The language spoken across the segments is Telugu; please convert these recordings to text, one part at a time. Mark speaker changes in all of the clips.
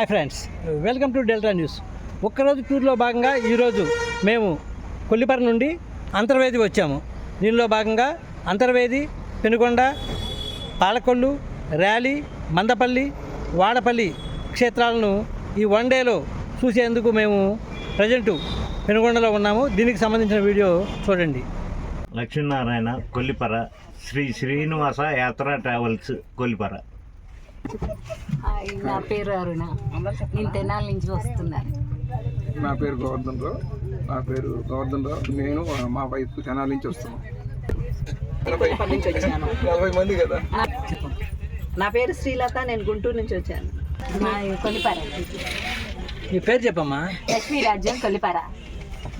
Speaker 1: Hi friends. Welcome to Delta News. ఒక్కరోజు టూర్లో భాగంగా ఈరోజు మేము కొల్లిపర నుండి అంతర్వేది వచ్చాము. దీనిలో భాగంగా అంతర్వేది పెనుకొండ పాలకొల్లు ర్యాలీ మందపల్లి వాడపల్లి క్షేత్రాలను ఈ వన్ డేలో చూసేందుకు మేము ప్రజెంటు పెనుకొండలో ఉన్నాము. దీనికి సంబంధించిన వీడియో చూడండి.
Speaker 2: లక్ష్మీనారాయణ కొల్లిపర శ్రీ శ్రీనివాస యాత్ర ట్రావెల్స్ కొల్లిపర
Speaker 3: నా పేరు అరుణ. నేను తెనాలి నుంచి వస్తున్నాను.
Speaker 4: నా పేరు గోవర్ధన్ రావు. నా పేరు గోవర్ధన్ రావు. నేను మా వైఫ్ తెనాలి నుంచి వస్తున్నాం.
Speaker 3: నుంచి వచ్చాను.
Speaker 4: నలభై మంది కదా?
Speaker 5: నా పేరు శ్రీలత నేను గుంటూరు నుంచి వచ్చాను.
Speaker 3: మా కొలిపార
Speaker 1: మీ పేరు చెప్పమ్మా.
Speaker 3: లక్ష్మీ రాజ్యం కొలిపార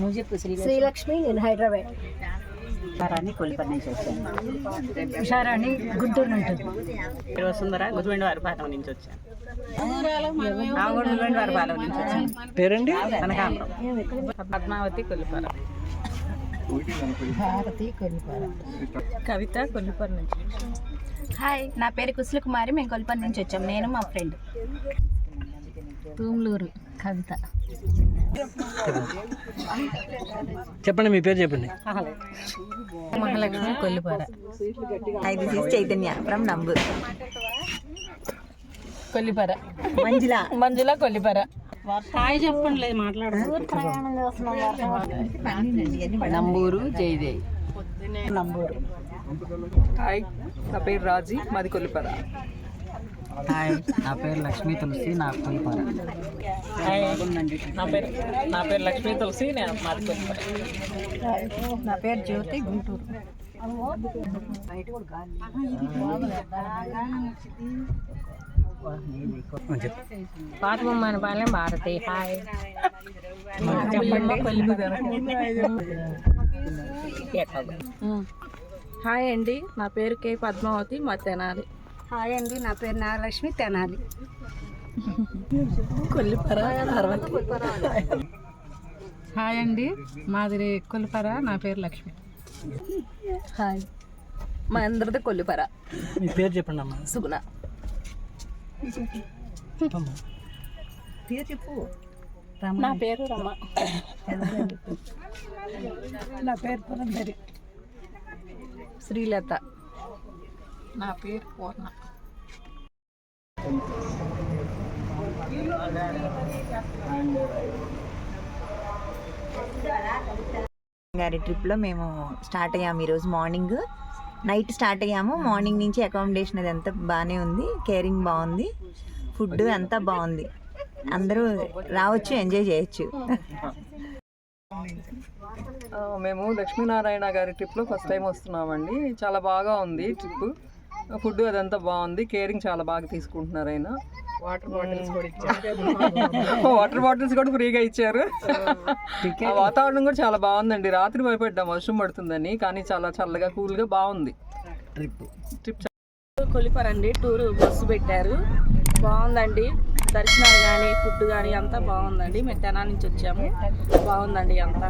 Speaker 3: నువ్వు చెప్పు శ్రీ
Speaker 5: శ్రీలక్ష్మి నేను హైదరాబాద్.
Speaker 3: కొలిపారాన్ని కొలిపార నుంచి వచ్చాను ఉషారాణి గుంటూరు నుంచి
Speaker 5: వసుంధర గుజుమెండి వారి పాఠం నుంచి వచ్చాను.
Speaker 3: నా కూడా గుంటూరు వారి పాలెం నుంచి వచ్చాను.
Speaker 1: పేరండి?
Speaker 5: కనకాంబరం. పద్మావతి కొల్లిపార.
Speaker 3: భారతి కొలిపార
Speaker 5: కవిత కొల్లిపార నుంచి
Speaker 6: హాయ్ నా పేరు కుశల కుమారి మేము కొల్పన్ నుంచి వచ్చాం. నేను మా ఫ్రెండ్.
Speaker 3: తూమ్లూరు కవిత.
Speaker 1: చెప్పండి మీ పేరు చెప్పండి.
Speaker 3: Mahalakshmi Kollipara.
Speaker 6: This is Chaitanya from Namburu.
Speaker 3: Kollipara.
Speaker 6: Manjula.
Speaker 3: Manjula Kollipara.
Speaker 5: Hi చెప్పండి లేదు మాట్లాడు.
Speaker 3: నంబూరు జయదేవ్
Speaker 5: నంబూరు.
Speaker 7: హాయ్ నా పేరు రాజీ మాది కొల్లిపర.
Speaker 1: హాయ్ నా పేరు లక్ష్మీ తులసి నా కొల్లిపార
Speaker 5: నా పేరు నా పేరు లక్ష్మీ తులసి నేను మాది
Speaker 3: నా పేరు జ్యోతి గుంటూరు. పాతబొమ్మన పాలెం భారతి హాయ్.
Speaker 5: హాయ్ అండి నా పేరు కే పద్మావతి మా తెనాలి.
Speaker 3: హాయ్ అండి నా పేరు నాగలక్ష్మి తెనాలి. హాయ్ అండి మాది కొల్లిపర నా పేరు లక్ష్మి.
Speaker 5: హాయ్. మా అందరిది కొల్లిపార.
Speaker 1: మీ పేరు చెప్పండి అమ్మా.
Speaker 5: సుగుణ.
Speaker 1: చెప్పమ్మా.
Speaker 5: నా పేరు రమ.
Speaker 3: నా పేరు పురంధరి.
Speaker 5: శ్రీలత. నా పేరు పూర్ణ.
Speaker 6: గారి ట్రిప్లో మేము స్టార్ట్ అయ్యాము ఈరోజు మార్నింగ్. నైట్ స్టార్ట్ అయ్యాము. మార్నింగ్ నుంచి అకామిడేషన్ అది అంతా బాగానే ఉంది. కేరింగ్ బాగుంది. ఫుడ్ అంతా బాగుంది. అందరూ రావచ్చు ఎంజాయ్ చేయొచ్చు.
Speaker 7: ఆ, మేము లక్ష్మీనారాయణ గారి ట్రిప్లో ఫస్ట్ టైం వస్తున్నామండి. చాలా బాగా ఉంది ట్రిప్ ఫుడ్ అదంతా బాగుంది. కేరింగ్ చాలా బాగా తీసుకుంటున్నారు ఆయన. వాటర్ బాటిల్స్ కూడా వాటర్ బాటిల్స్ కూడా ఫ్రీగా ఇచ్చారు. ఆ వాతావరణం కూడా చాలా బాగుందండి. రాత్రి భయపడ్డాం వర్షం పడుతుందని కానీ చాలా చల్లగా కూల్గా బాగుంది.
Speaker 1: ట్రిప్.
Speaker 5: అండి టూర్ బస్సు పెట్టారు. బాగుందండి. దర్శనాలు కానీ ఫుడ్ కానీ అంతా బాగుందండి. మేము తెనాలి నుంచి వచ్చాము. బాగుందండి అంతా.